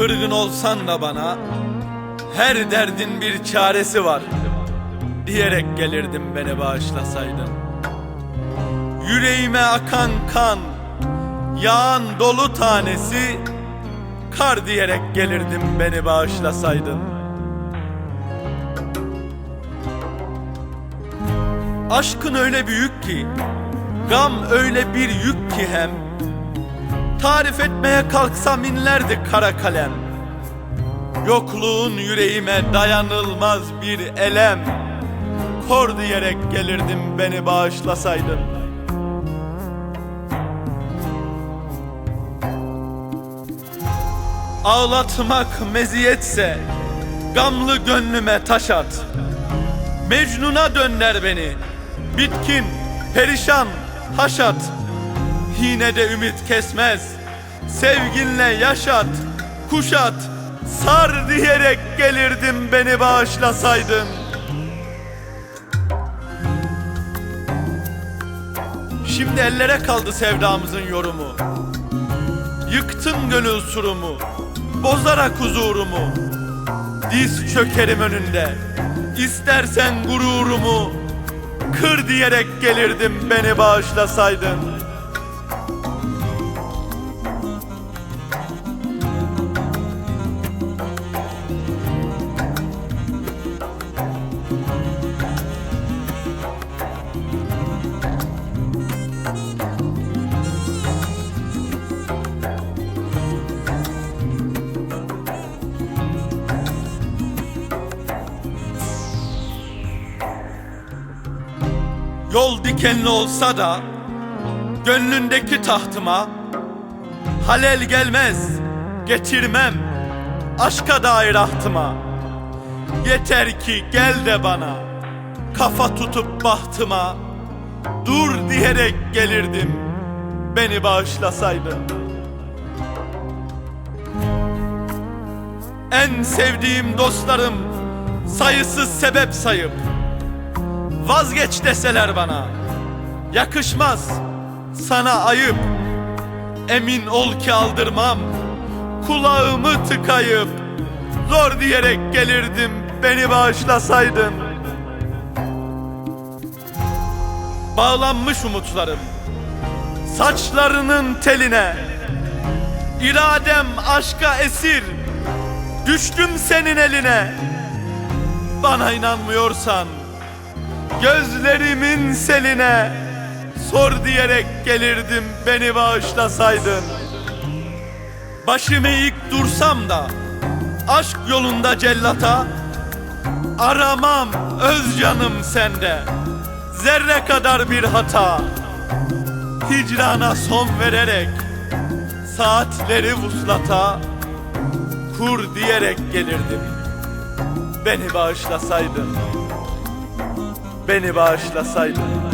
Kırgın olsan da bana her derdin bir çaresi var diyerek gelirdim beni bağışlasaydın. Yüreğime akan kan, yağan dolu tanesi kar diyerek gelirdim beni bağışlasaydın. Aşkın öyle büyük ki, gam öyle bir yük ki hem Tarif etmeye kalksam inlerdi kara kalem. Yokluğun yüreğime dayanılmaz bir elem. Kor diyerek gelirdim beni bağışlasaydın. Ağlatmak meziyetse Gamlı gönlüme taş at. Mecnun'a dönder beni Bitkin, perişan, haşat Yine de ümit kesmez. Sevginle yaşat, kuşat Sar diyerek gelirdim beni bağışlasaydın. Şimdi ellere kaldı sevdamızın yorumu. Yıktın gönül surumu Bozarak huzurumu. Diz çökerim önünde İstersen gururumu. Kır diyerek gelirdim beni bağışlasaydın Yol dikenli olsa da Gönlündeki tahtıma Halel gelmez Getirmem Aşka dair ahtıma. Yeter ki gel de bana Kafa tutup bahtıma. Dur diyerek gelirdim Beni bağışlasaydın. En sevdiğim dostlarım Sayısız sebep sayıp Vazgeç deseler bana. Yakışmaz. Sana ayıp. Emin ol ki aldırmam. Kulağımı tıkayıp Zor diyerek gelirdim Beni bağışlasaydın. Bağlanmış umutlarım Saçlarının teline. İradem aşka esir Düştüm senin eline. Bana inanmıyorsan Gözlerimin seline Sor diyerek gelirdim beni bağışlasaydın. Başımı eğik dursam da Aşk yolunda cellata Aramam öz canım sende. Zerre kadar bir hata Hicrana son vererek Saatleri vuslata Kur diyerek gelirdim. Beni bağışlasaydın Beni bağışlasaydın